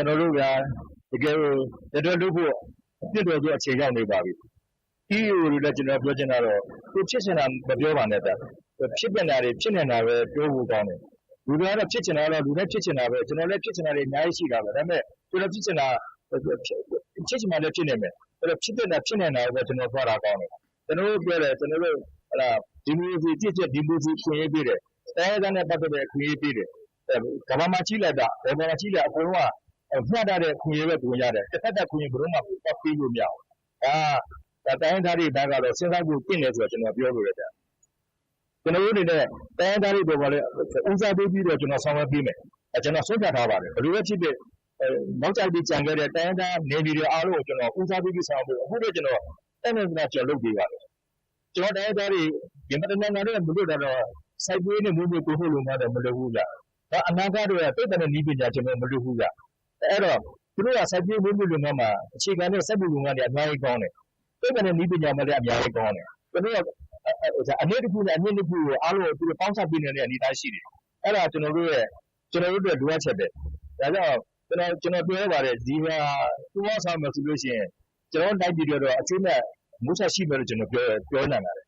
ကျွန်တော်တို့က တကယ်ကို လက်တွဲလုပ်ဖို့အပြစ်တော်ဆုံးအချိန်ရောက်နေပါပြီ။ EAO တွေလည်း ကျွန်တော်ပြောချင်တာတော့ ကိုဖြစ်ချင်တာ မပြောပါနဲ့ဗျ။ဖြစ်ပြန်တာတွေ ဖြစ်နေတာပဲ ပြောဖို့ကောင်းတယ်။လူတွေကတော့ ဖြစ်ချင်တာကတော့ လူတိုင်းဖြစ်ချင်တာပဲ ကျွန်တော်လည်း ဖြစ်ချင်တာတွေ အများကြီးရှိတာပဲ ဒါပေမဲ့ကျွန်တော်ဖြစ်ချင်တာ ဖြစ်ချင်မှလည်း ဖြစ်နေမယ်။အဲ့တော့ ဖြစ်တဲ့တာ ဖြစ်နေတာကိုပဲ ကျွန်တော်သွားတာ ကောင်းတယ်။ကျွန်တော်တို့ပြောတယ် ကျွန်တော်တို့ဟလာဒီမိုကရေစီကြည့်ချက် ဒီမိုကရေစီခွင့်ရေးပေးတယ်။တိုင်းဒေသနဲ့ ပတ်သက်တဲ့ အခွင့်အရေးပေးတယ်။ကမ္ဘာမှာကြီးလိုက်တာဘယ်မှာကြီးလဲအကုန်လုံးက မျှတတဲ့ခွင့်ရေးပဲ သူရတယ်။တစ်ဖက်သက်ခွင့်ရေး ဘယ်တော့မှပတ်ပေးလို့ မရဘူး။ဒါဒါတိုင်းသားတွေဘက်ကတော့ စဉ်းစားဖို့တင့်တယ်ဆိုတော့ကျွန်တော် ပြောလို့ရတယ်။ကျွန်တော်တို့အနေနဲ့ တိုင်းသားတွေပေါ်မှာလည်း ဦးစားပေးပြီးတော့ကျွန်တော်ဆောင်ရွက်ပေးမယ်။အဲကျွန်တော် ဆုံးဖြတ်ထားပါတယ်။ဘယ်လိုပဲဖြစ်ဖြစ် နောက်ကျပြီးကြံခဲ့တဲ့ တိုင်းသားနေပြည်တော်အားလုံးကို ကျွန်တော် ဦးစားပေးပြီး ဆောင်ရွက်ဖို့အခုလည်း ကျွန်တော်အဲ့နဲ့ကကျွန်တော်လုပ်ပေးပါတယ်။ကျွန်တော်တိုင်းသားတွေဒီမတနင်္လာနေ့မလို့တော့ စိုက်ပွေးနဲ့မိုးမိုးကိုဟုတ်လို့မှတော့ မလုပ်ဘူးကြ။ဒါအနာဂတ်တွေကတိတ်တနဲ့နီးပညာကျွန်တော်မလုပ်ဘူးကြ။ အဲ့တော့ သူတို့က စိုက်ပွေးမိုးမိုးလုပ်ငန်းမှာ အခြေခံတဲ့ စက်မှုလုပ်ငန်းတွေအများကြီးကောင်းတယ်။တိတ်တနဲ့နီးပညာမှလည်း အများကြီးကောင်းတယ်။ကျွန်တော်ကအနည်းတစ်ခုနဲ့ အမြင့်တစ်ခုကို အားလုံးကိုသူတို့ပေါင်းစပ်ပေးနေတဲ့ အနေအထားရှိတယ်။အဲ့ဒါ ကျွန်တော်တို့ရဲ့ကျွန်တော်တို့အတွက် လိုအပ်ချက်ပဲ။ဒါကြောင့် ကျွန်တော်ကျွန်တော်ပြောရပါတယ် ဒီဟာသူ့အောင်ဆောင်မယ်ဆိုလို့ရှိရင် ကျွန်တော်နိုင်ပြည်တော်တော့ အကျိုးမဲ့မိုးဆက်ရှိမယ်လို့ ကျွန်တော်ပြောပြောနိုင်ပါတယ်